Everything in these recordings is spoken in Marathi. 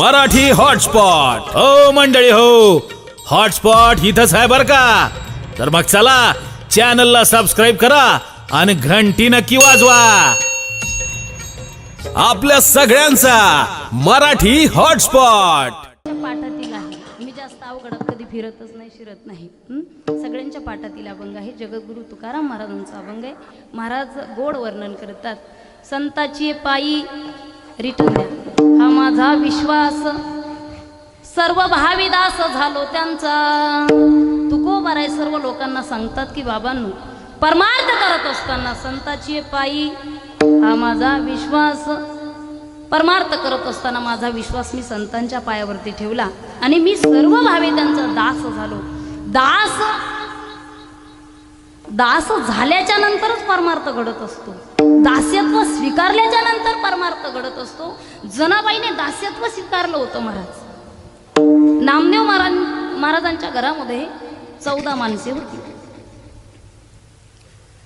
मराठी हॉटस्पॉट. हो मंडळी हो. हॉटस्पॉट इथंच आहे बर का? तर मग चला चॅनलला सबस्क्राईब करा आणि घंटी नक्की वाजवा. आपल्या सगळ्यांचा मराठी हॉटस्पॉट. पाठातील आहे. मी जास्त अवघडात कधी फिरतच नाही शिरत नाही. सगळ्यांच्या पाठातील अभंग आहे. जगद्गुरु तुकाराम महाराजांचा अभंग आहे. महाराज गोड वर्णन करतात. संताची पायी रिटर्न द्या हा माझा विश्वास. सर्व भाविदास झालो त्यांचा. तुकोबार आहे सर्व लोकांना सांगतात की बाबांनो परमार्थ करत असताना संताची पायी हा माझा विश्वास. परमार्थ करत असताना माझा विश्वास मी संतांच्या पायावरती ठेवला आणि मी सर्व भावी त्यांचा दास झालो. दास दास झाल्याच्या नंतरच परमार्थ घडत असतो. दास्यत्व स्वीकारल्याच्या नंतर परमार्थ घडत असतो. जनाबाईने दास्यत्व स्वीकारलं होतं महाराज. नामदेव महाराज महाराजांच्या घरामध्ये चौदा माणसे होती.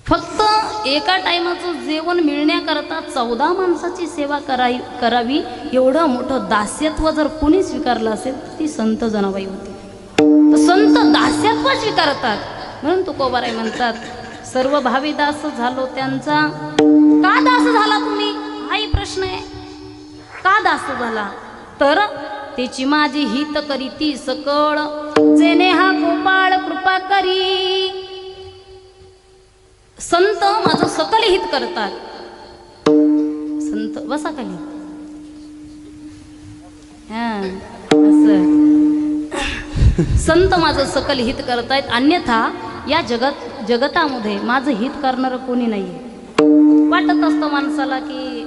फक्त एका टायमाचं जेवण मिळण्याकरता चौदा माणसाची सेवा करावी करावी एवढं मोठं दास्यत्व जर कोणी स्वीकारलं असेल तर ती संत जनाबाई होती. संत दास्यत्व स्वीकारतात. म्हणून तुकोबाराय म्हणतात सर्व भावी दास झालो त्यांचा. का दास झाला तुम्ही? हाही प्रश्न आहे. का दास झाला? तर त्याची माझी हित करी ती सकळ जेने हा गोपाळ कृपा करी. संत माझं सकल हित करतात. संत बसा खाली. असं. संत माझं सकल हित करतायत अन्यथा या जगत जगतामध्ये माझं हित करणारं कोणी नाही वाटत असतं माणसाला की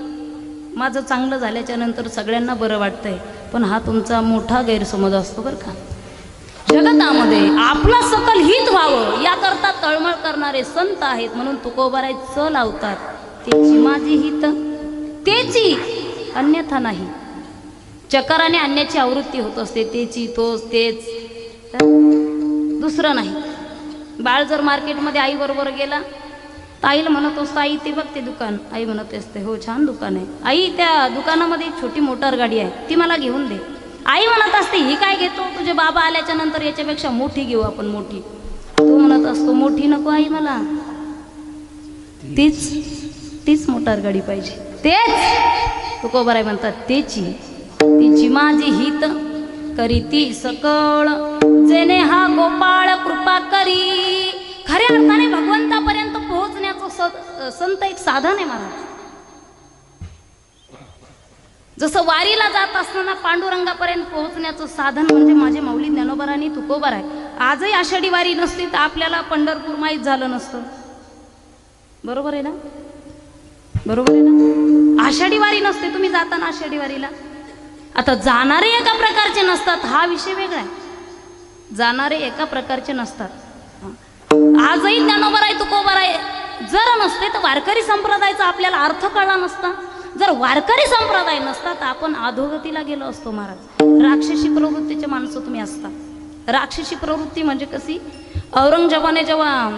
माझं चांगलं झाल्याच्यानंतर सगळ्यांना बरं वाटतंय पण हा तुमचा मोठा गैरसमज असतो बरं का. जगतामध्ये आपला सकल हित व्हावं याकरता तळमळ करणारे संत आहेत म्हणून तुकोबाराय च लावतात त्याची माझी हित तेची अन्यथा नाही. चकराने आणण्याची आवृत्ती होत असते तेची तोच तेच. दुसरं नाही. बाळ जर मार्केटमध्ये आईबरोबर गेला तर आईला म्हणत असतो आई ते बघ ते दुकान. आई म्हणत असते हो छान दुकान आहे. आई त्या दुकानामध्ये एक छोटी मोटार गाडी आहे ती मला घेऊन दे. आई म्हणत असते ही काय घेतो? तुझे बाबा आल्याच्यानंतर याच्यापेक्षा मोठी घेऊ आपण मोठी. तू म्हणत असतो मोठी नको आई मला. तीच तीच मोटार गाडी पाहिजे. तेच तुकोबाराय म्हणतात तेची तिची माझी हित करी ती सकळ. जेने हा गोपाळ कृपा करी. खऱ्या अर्थाने भगवंतापर्यंत पोहोचण्याचं स- संत एक साधन आहे महाराज. जसं वारीला जात असताना पांडुरंगापर्यंत पोहोचण्याचं साधन म्हणजे माझे माऊली ज्ञानोबर आणि तुकोबर आहे. आजही आषाढी वारी नसती तर आपल्याला पंढरपूर माहीत झालं नसतं. बरोबर आहे ना? बरोबर आहे ना? आषाढी वारी नसते तुम्ही जाता ना आषाढी वारीला? आता जाणारे एका प्रकारचे नसतात हा विषय वेगळा आहे. जाणारे एका प्रकारचे नसतात. आजही ज्ञानोबर आहे तुकोबर आहे जर नसते तर वारकरी संप्रदायाचा आपल्याला अर्थ कळला नसता. जर वारकरी संप्रदाय नसता तर आपण अधोगतीला गेलो असतो महाराज. राक्षसी प्रवृत्तीचे माणसं तुम्ही असता. राक्षसी प्रवृत्ती म्हणजे कशी? औरंगजेबाने जेव्हा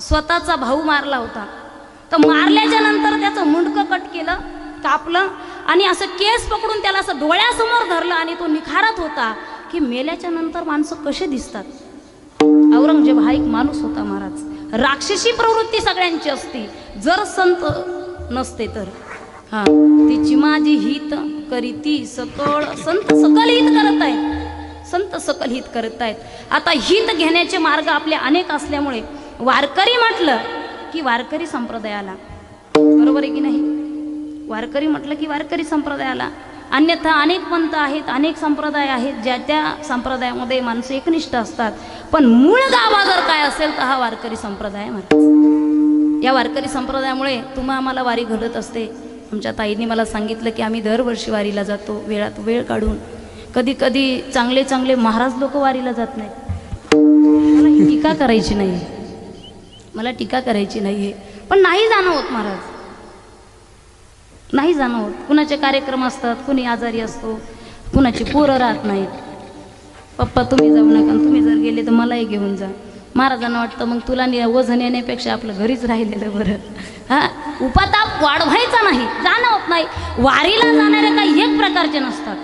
स्वतःचा भाऊ मारला होता तर मारल्याच्या नंतर त्याचं मुंडकं कट केलं. कापलं आणि असं केस पकडून त्याला असं डोळ्यासमोर धरलं आणि तो निखारत होता की मेल्याच्या नंतर माणसं कसे दिसतात. औरंगजेब हा एक माणूस होता महाराज. राक्षसी प्रवृत्ती सगळ्यांची असती. जर संत नसते तर. हा ती चिमाजी हित करी ती सकळ संत सकल हित करत आहेत. संत सकल हित करत आहेत. आता हित घेण्याचे मार्ग आपले अनेक असल्यामुळे वारकरी म्हटलं की वारकरी संप्रदायाला. बरोबर आहे की नाही? वारकरी म्हटलं की वारकरी संप्रदायाला. अन्यथा अनेक पंथ आहेत अनेक संप्रदाय आहेत ज्या त्या संप्रदायामध्ये माणसं एकनिष्ठ असतात. पण मूळ गावा जर काय असेल तर हा वारकरी संप्रदाय आहे महाराज या वारकरी संप्रदायामुळे तुम्हा आम्हाला वारी घडत असते. आमच्या ताईंनी मला सांगितलं की आम्ही दरवर्षी वारीला जातो वेळात वेळ काढून. कधी कधी चांगले चांगले महाराज लोक वारीला जात नाही मला ही टीका करायची नाही मला टीका करायची नाही आहे पण नाही जाणं होत महाराज. नाही जाणं होत कुणाचे कार्यक्रम असतात कुणी आजारी असतो कुणाची पोरं राहत नाहीत. पप्पा तुम्ही जाऊ नका तुम्ही जर गेले तर मलाही घेऊन जा. महाराजांना वाटतं मग तुला नि- वजन येण्यापेक्षा आपलं घरीच राहिलेलं बरं. हा? उपताप वाढवायचा नाही जाणं होत नाही. वारीला जाणारे काही एक प्रकारचे नसतात.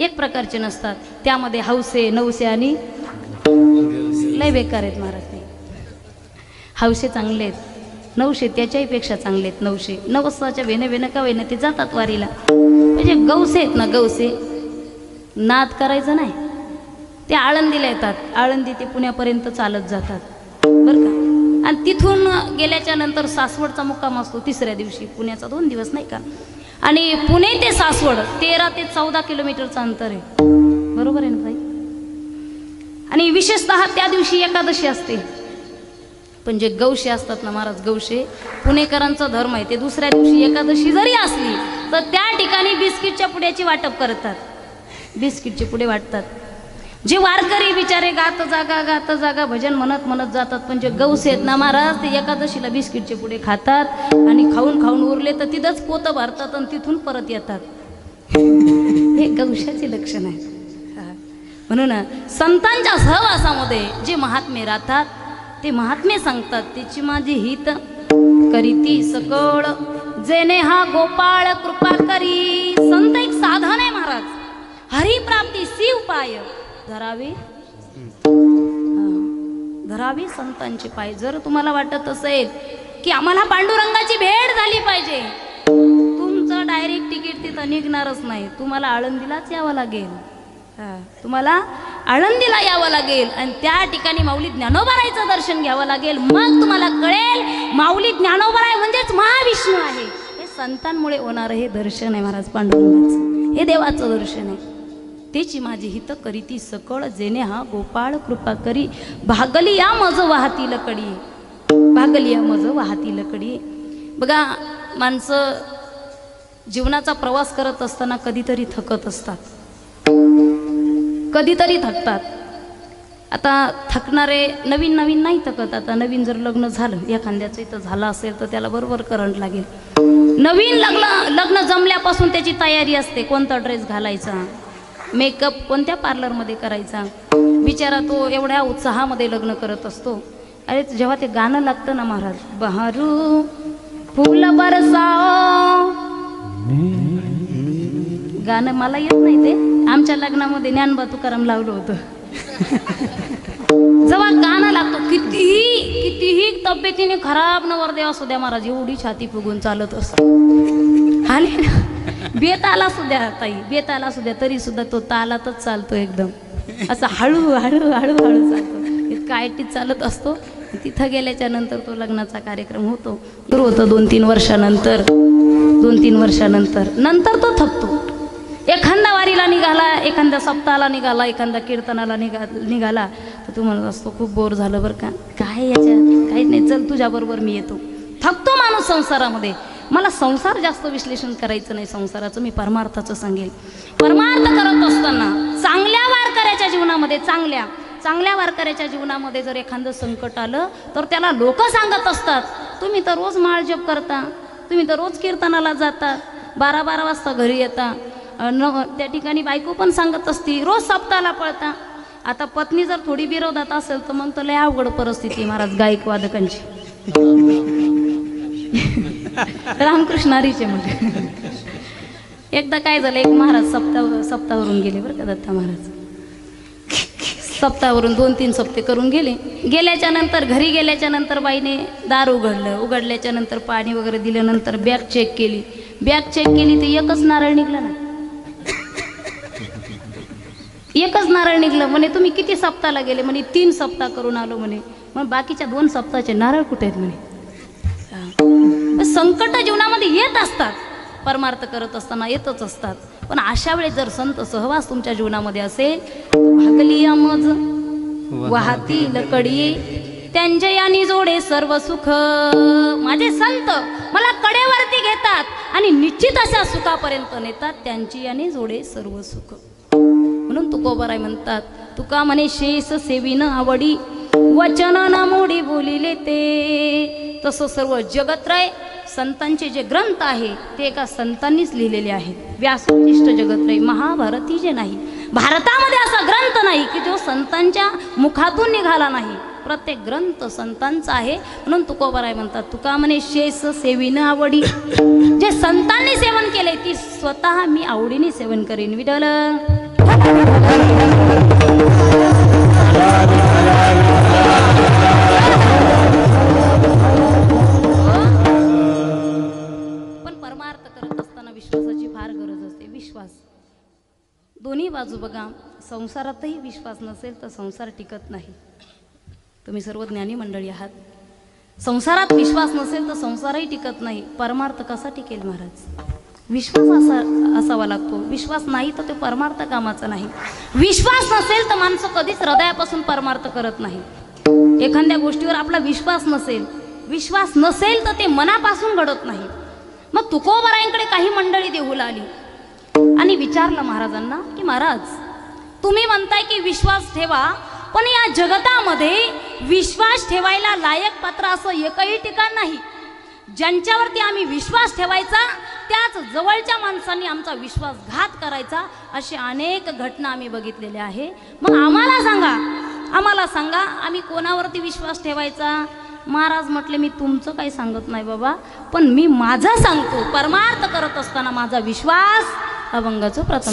एक प्रकारचे नसतात. त्यामध्ये हौसे नवसे आणि लय बेकार आहेत महाराज ते. हौसे चांगले आहेत. नऊशे त्याच्याही पेक्षा चांगले आहेत नऊशे. नवसाच्या वेणं वेणं का वेणं ते जातात वारीला. म्हणजे गौसे आहेत ना गौसे नाद करायचं नाही. ते आळंदीला येतात. आळंदी ते पुण्यापर्यंत चालत जातात. बरं का? आणि तिथून गेल्याच्यानंतर सासवडचा मुक्काम असतो तिसऱ्या दिवशी. पुण्याचा दोन दिवस नाही का? आणि पुणे ते सासवड तेरा ते चौदा किलोमीटरचं अंतर आहे. बरोबर आहे ना भाई? आणि विशेषतः त्या दिवशी एकादशी असते. पण जे गौशे असतात ना महाराज गौशे पुणेकरांचा धर्म आहे. ते दुसऱ्या दिवशी एकादशी जरी असली तर त्या ठिकाणी बिस्किटच्या पुड्याची वाटप करतात. बिस्किटचे पुडे वाटतात. जे वारकरी बिचारे गात जागा गात जागा भजन म्हणत म्हणत जातात पण जे गौस आहेत ना महाराज ते एकादशीला बिस्किटचे पुडे खातात आणि खाऊन खाऊन उरले तर तिथंच पोतं भरतात आणि तिथून परत येतात. हे गौशाचे लक्षण आहे. म्हणून संतांच्या सहवासामध्ये जे महात्मे राहतात ते महात्मे सांगतात त्याची माझी हित करीती सकळ. जेने हा गोपाळ कृपा करी. संत एक साधन आहे महाराज. हरिप्राप्ती सी उपाय धरावी. धरावी संतांची संतांचे पाय. जर तुम्हाला वाटत असेल की आम्हाला पांडुरंगाची भेट झाली पाहिजे तुमचं डायरेक्ट तिकीट तिथं निघणारच नाही. तुम्हाला आळंदीलाच यावं लागेल. तुम्हाला आळंदीला यावं लागेल. आणि त्या ठिकाणी माऊली ज्ञानोबारायचं दर्शन घ्यावं लागेल. मग तुम्हाला कळेल माऊली ज्ञानोबाराय म्हणजेच महाविष्णू आहे. हे संतांमुळे होणारं हे दर्शन आहे महाराज पांडुरंगाचं. हे देवाचं दर्शन आहे. तेची माझी हित करीती सकळ जेणे हा गोपाळ कृपा करी. भागली या मज वाहतील कडी. भागली या मज वाहतील कडी. बघा माणसं जीवनाचा प्रवास करत असताना कधीतरी थकत असतात. कधीतरी थकतात. आता थकणारे नवीन नवीन नाही थकत. आता नवीन जर लग्न झालं एखाद्याचं इथं झालं असेल तर त्याला बरोबर करंट लागेल. नवीन लग्न लग्न जमल्यापासून त्याची तयारी असते. कोणता ड्रेस घालायचा? मेकअप कोणत्या पार्लरमध्ये करायचा? बिचारा तो एवढ्या उत्साहामध्ये लग्न करत असतो. अरे जेव्हा ते गाणं लागतं ना महाराज बहरू फुल बरसाओ. गाणं मला येत नाही ते. आमच्या लग्नामध्ये ज्ञानबा तुकाराम लावलं होतं. जेव्हा गाणं लागतो. कितीही कितीही तब्येतीने खराब नवरदेव असू द्या महाराज एवढी छाती फुगून चालत असतो आणि बेताला सुद्धा ताई बेताला सुद्धा तरी सुद्धा तो तालातच चालतो एकदम. असं हळू हळू हळू हळू चालतो. इतका आयटीत चालत असतो. तिथं गेल्याच्यानंतर तो लग्नाचा कार्यक्रम होतो. सुरू होतं दोन तीन वर्षानंतर दोन तीन वर्षानंतर. नंतर तो थकतो. निघाला एखाद्या सप्ताहाला निघाला एखाद्या कीर्तनाला निघा निघाला तर तू म्हणत असतो खूप बोर झालं बरं का. काय याच्यात काहीच नाही. चल तुझ्याबरोबर मी येतो. थकतो माणूस संसारामध्ये. मला संसार जास्त विश्लेषण करायचं नाही संसाराचं. मी परमार्थाचं सांगेल. परमार्थ करत असताना चांगल्या वारकऱ्याच्या जीवनामध्ये चांगल्या चांगल्या वारकऱ्याच्या जीवनामध्ये जर एखादं संकट आलं तर त्याला लोक सांगत असतात तुम्ही तर रोज माळजप करता तुम्ही तर रोज कीर्तनाला जाता बारा बारा वाजता घरी येता न त्या ठिकाणी बायको पण सांगत असती रोज सप्ताहाला पळता. आता पत्नी जर थोडी विरोधात असेल तर मग तर लय अवघड परिस्थिती महाराज गायक वादकांची. रामकृष्ण हरीचे म्हणजे एकदा काय झालं एक महाराज सप्ताह सप्तावरून गेले बरं का दत्ता महाराज. सप्तावरून दोन तीन सप्ते करून गेले. गेल्याच्यानंतर घरी गेल्याच्यानंतर बाईने दार उघडलं. उघडल्याच्या नंतर पाणी वगैरे दिल्यानंतर बॅग चेक केली. बॅग चेक केली तर एकच नारळ निघला ना. एकच नारळ निघलं म्हणे तुम्ही किती सप्ताहाला गेले? म्हणे तीन सप्ताह करून आलो म्हणे. मग बाकीच्या दोन सप्ताहाचे नारळ कुठे आहेत? म्हणे. संकट जीवनामध्ये येत असतात. परमार्थ करत असताना येतच असतात. पण अशा वेळेस जर संत सहवास तुमच्या जीवनामध्ये असेल भागली मज वाहती लकडी त्यांच्या यानी जोडे सर्व सुख. माझे संत मला कडेवरती घेतात आणि निश्चित अशा सुखापर्यंत नेतात त्यांची याने जोडे सर्व सुख. म्हणून तुकोबाराय म्हणतात. तुका म्हणे शेष सेवीन आवडी. वचनाना मोडी बोलिले ते. तसं सर्व जगत्रय संतांचे जे ग्रंथ आहे ते एका संतांनीच लिहिलेले आहेत. व्यासोचिष्ट जगत्रय महाभारती जे नाही भारतामध्ये असा ग्रंथ नाही की जो संतांच्या मुखातून निघाला नाही. प्रत्येक ग्रंथ संतांचा आहे म्हणून तुकोबराय म्हणतात. तुका म्हणे शेष सेवीनं आवडी. जे संतांनी सेवन केले ती स्वतः मी आवडीने सेवन करीन. विडलं पण परमार्थ करत असताना विश्वासाची फार गरज असते विश्वास. दोन्ही बाजू बघा संसारातही विश्वास नसेल तर संसार टिकत नाही. तुम्ही सर्व ज्ञानी मंडळी आहात. संसारात विश्वास नसेल तर संसारही टिकत नाही. परमार्थ कसा टिकेल महाराज? विश्वास असा असावा लागतो. विश्वास नाही तर तो परमार्थ कामाचा नाही. विश्वास नसेल तर माणसं कधीच हृदयापासून परमार्थ करत नाही. एखाद्या गोष्टीवर आपला विश्वास नसेल विश्वास नसेल तर ते मनापासून घडत नाही. मग तुकोबरायांकडे काही मंडळी देऊला आली. आणि विचारलं महाराजांना की महाराज तुम्ही म्हणताय की विश्वास ठेवा पण या जगतामध्ये विश्वास ठेवायला लायक पात्र असं एकही ठिकाण नाही. ज्यांच्यावरती आम्ही विश्वास ठेवायचा त्याच जवळच्या माणसांनी आमचा विश्वासघात करायचा अशी अनेक घटना आम्ही बघितलेल्या आहे. मग आम्हाला सांगा आम्हाला सांगा आम्ही कोणावरती विश्वास ठेवायचा? महाराज म्हटले मी तुमचं काही सांगत नाही बाबा पण मी माझा सांगतो. परमार्थ करत असताना माझा विश्वास अभंगाचं प्रथम